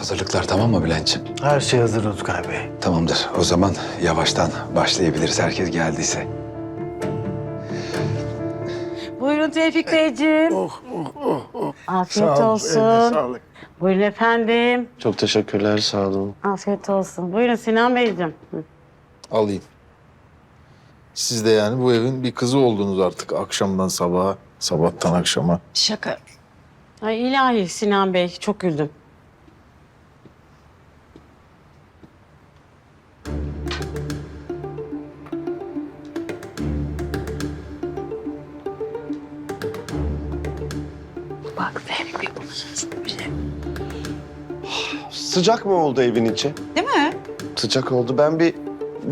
Hazırlıklar tamam mı Bülent'ciğim? Her şey hazır Rutkay Bey. Tamamdır. O zaman yavaştan başlayabiliriz herkes geldiyse. Buyurun Tevfik Beyciğim. Oh, oh, oh, oh. Afiyet Sağ ol, olsun. eline sağlık. Buyurun efendim. Çok teşekkürler, sağ olun. Afiyet olsun. Buyurun Sinan Beyciğim. Hı. Alayım. Siz de yani bu evin bir kızı oldunuz artık akşamdan sabaha, sabahtan akşama. Şaka. Ay ilahi Sinan Bey çok güldüm. Bak Tevfik Bey Sıcak mı oldu evin içi? Değil mi? Sıcak oldu. Ben bir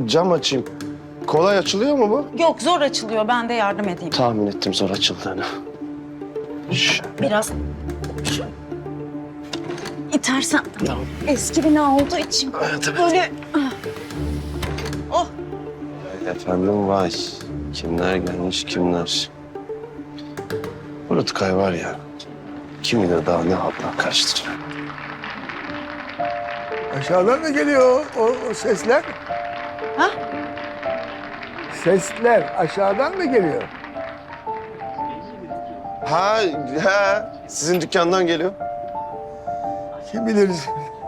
cam açayım. Kolay açılıyor mu bu? Yok zor açılıyor. Ben de yardım edeyim. Tahmin ettim zor açıldığını. Şş, Biraz şu itersem eski bina olduğu için Evet, evet. böyle ah. oh Efendim vay. Kimler gelmiş kimler. Bu Rutkay var ya. Kim bilir daha ne haltlar karıştırıyor. Aşağıdan mı geliyor o, o sesler? Ha? Sesler aşağıdan mı geliyor? Ha, ha. Sizin dükkandan geliyor. Kim bilir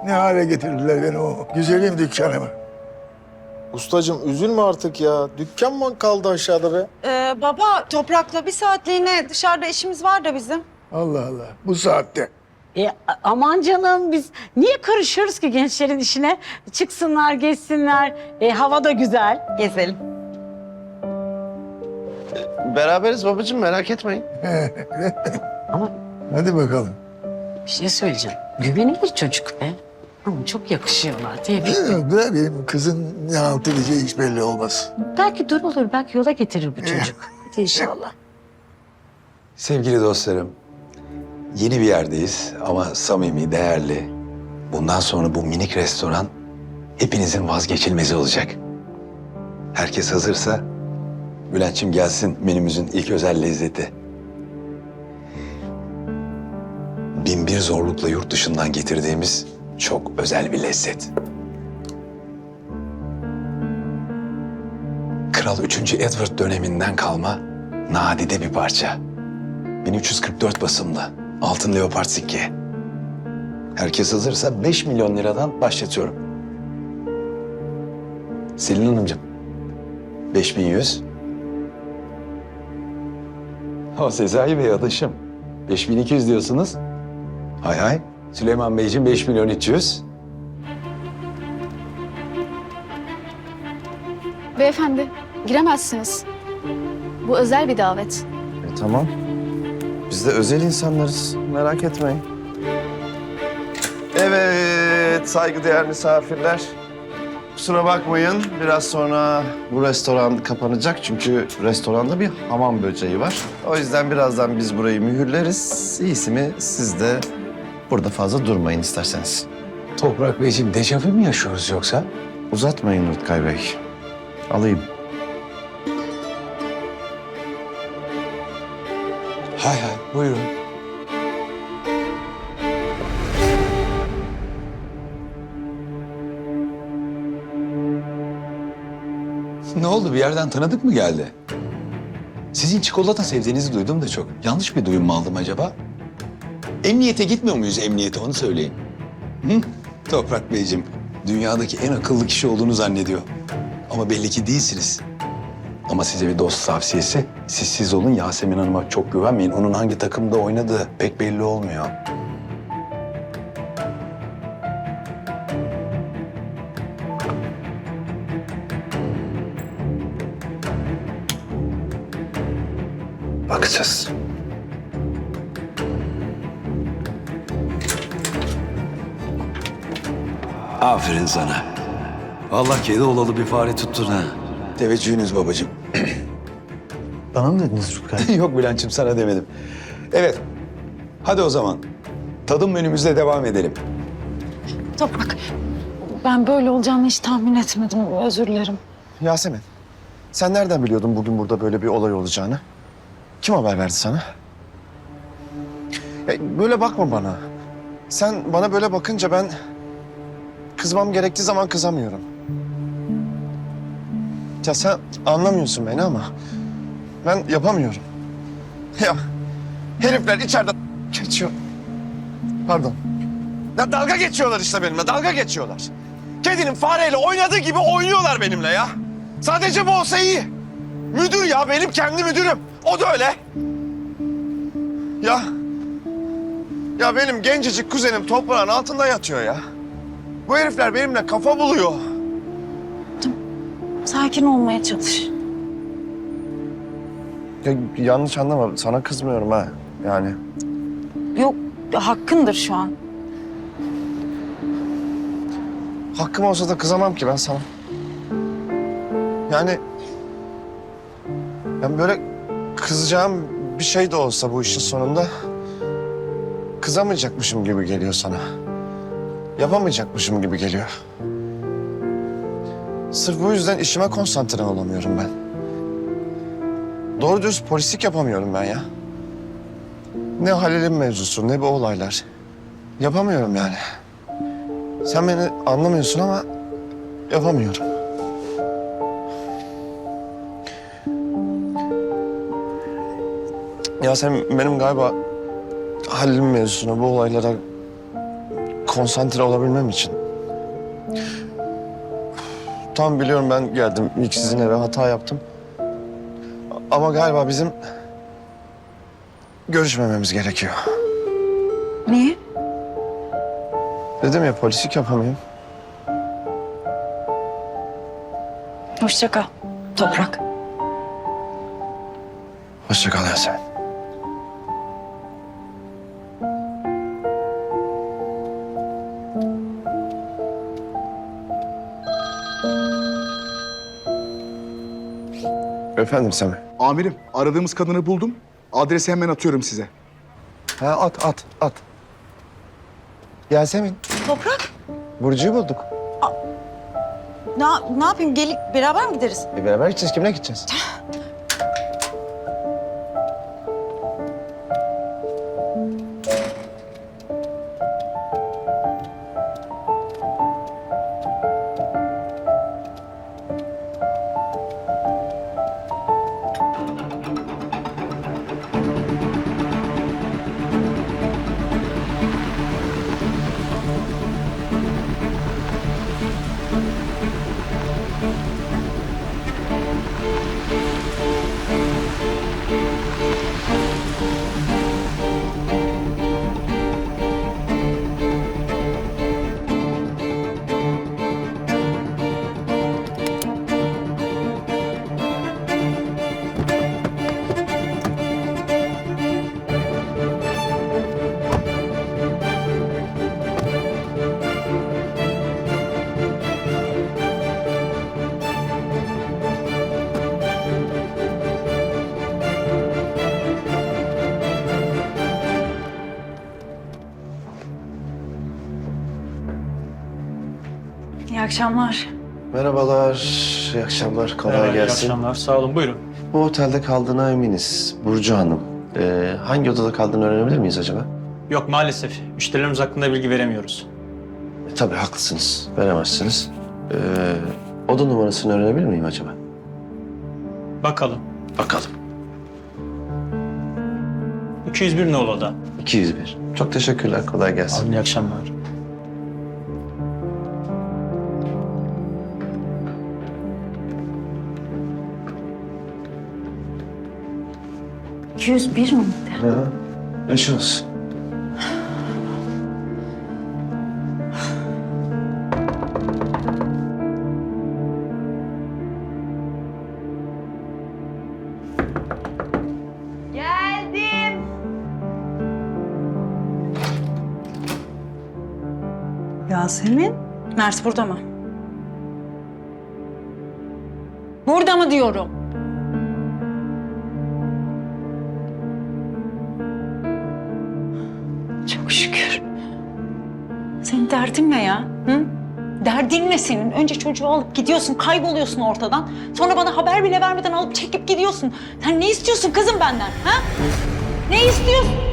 ne hale getirdiler beni o güzelim dükkanımı. Ustacığım üzülme artık ya. Dükkan mı kaldı aşağıda be? Ee, baba toprakla bir saatliğine dışarıda işimiz var da bizim. Allah Allah bu saatte. E, aman canım biz niye karışıyoruz ki gençlerin işine? Çıksınlar, geçsinler. E, hava da güzel. Gezelim. Beraberiz babacığım merak etmeyin. Ama Hadi bakalım. bir şey söyleyeceğim. Güvenilir çocuk be. Ama çok yakışıyorlar. Bilmiyorum da benim kızın ne halt edeceği hiç belli olmaz. Belki dur olur, belki yola getirir bu çocuk. Hadi inşallah. Sevgili dostlarım, yeni bir yerdeyiz ama samimi, değerli. Bundan sonra bu minik restoran hepinizin vazgeçilmezi olacak. Herkes hazırsa Bülent'ciğim gelsin menümüzün ilk özel lezzeti. Bin bir zorlukla yurt dışından getirdiğimiz çok özel bir lezzet. Kral 3. Edward döneminden kalma nadide bir parça. 1344 basımlı altın leopard sikke. Herkes hazırsa 5 milyon liradan başlatıyorum. Selin Hanımcığım. 5100. O Sezai Bey adaşım. 5200 diyorsunuz. Hay hay. Süleyman Beyciğim 5 milyon 300. Beyefendi, giremezsiniz. Bu özel bir davet. E, tamam. Biz de özel insanlarız. Merak etmeyin. Evet, saygıdeğer misafirler. Kusura bakmayın, biraz sonra bu restoran kapanacak. Çünkü restoranda bir hamam böceği var. O yüzden birazdan biz burayı mühürleriz. İyisi mi siz de burada fazla durmayın isterseniz. Toprak Beyciğim dejavu mu yaşıyoruz yoksa? Uzatmayın Rutkay Bey. Alayım. Hay hay buyurun. Ne oldu bir yerden tanıdık mı geldi? Sizin çikolata sevdiğinizi duydum da çok. Yanlış bir duyum mu aldım acaba? Emniyete gitmiyor muyuz emniyete onu söyleyin. Hı? Toprak Beyciğim dünyadaki en akıllı kişi olduğunu zannediyor. Ama belli ki değilsiniz. Ama size bir dost tavsiyesi. Siz siz olun Yasemin Hanım'a çok güvenmeyin. Onun hangi takımda oynadığı pek belli olmuyor. Bakacağız. Aferin sana. Vallahi kedi olalı bir fare tuttun ha. Teveccühünüz babacığım. Bana mı dediniz Rutkay? Yok Bülent'ciğim sana demedim. Evet. Hadi o zaman. Tadım menümüzle devam edelim. Toprak. Ben böyle olacağını hiç tahmin etmedim. Özür dilerim. Yasemin, sen nereden biliyordun bugün burada böyle bir olay olacağını? Kim haber verdi sana? Ya böyle bakma bana. Sen bana böyle bakınca ben kızmam gerektiği zaman kızamıyorum. Ya sen anlamıyorsun beni ama ben yapamıyorum. Ya herifler içeride geçiyor. Pardon. Ya dalga geçiyorlar işte benimle, dalga geçiyorlar. Kedinin fareyle oynadığı gibi oynuyorlar benimle ya. Sadece bu olsa iyi. Müdür ya, benim kendi müdürüm. O da öyle. Ya ya benim gencecik kuzenim toprağın altında yatıyor ya. Bu herifler benimle kafa buluyor. Sakin olmaya çalış. Ya, yanlış anlama, sana kızmıyorum ha. Yani Yok hakkındır şu an. hakkım olsa da kızamam ki ben sana. Yani ben böyle kızacağım bir şey de olsa bu işin sonunda kızamayacakmışım gibi geliyor sana. Yapamayacakmışım gibi geliyor. Sırf bu yüzden işime konsantre olamıyorum ben. Doğru düz polislik yapamıyorum ben ya. Ne Halil'in mevzusu ne bu olaylar. Yapamıyorum yani. Sen beni anlamıyorsun ama yapamıyorum. Ya sen benim galiba Halil'in mevzusuna, bu olaylara konsantre olabilmem için. Tamam biliyorum ben geldim ilk sizin eve hata yaptım. Ama galiba bizim görüşmememiz gerekiyor. Niye? Dedim ya polislik yapamıyorum. Hoşça kal. Toprak. Hoşça kal Yasemin. Efendim Semih. Amirim, aradığımız kadını buldum. Adresi hemen atıyorum size. Ha at at at. Yasemin. Toprak. Burcu'yu bulduk. Ne, ne yapayım? Gelip beraber mi gideriz? E beraber gideceğiz. Kimle gideceğiz? Akşamlar. Merhabalar. İyi akşamlar. Kolay gelsin. İyi akşamlar. Sağ olun. Buyurun. Bu otelde kaldığına eminiz. Burcu Hanım. Ee, hangi odada kaldığını öğrenebilir miyiz acaba? Yok maalesef. Müşterilerimiz hakkında bilgi veremiyoruz. E, tabii haklısınız. Veremezsiniz. Ee, oda numarasını öğrenebilir miyim acaba? Bakalım. Bakalım. 201 nolu oda. 201. Çok teşekkürler. Kolay gelsin. İyi akşamlar. 201 miydi? Hı hı. Yaş olsun. Geldim. Yasemin. Mert burada mı? Burada mı diyorum? Çok şükür. Senin derdin ne ya? Hı? Derdin ne senin? Önce çocuğu alıp gidiyorsun, kayboluyorsun ortadan. Sonra bana haber bile vermeden alıp çekip gidiyorsun. Sen ne istiyorsun kızım benden? Ha? Ne istiyorsun?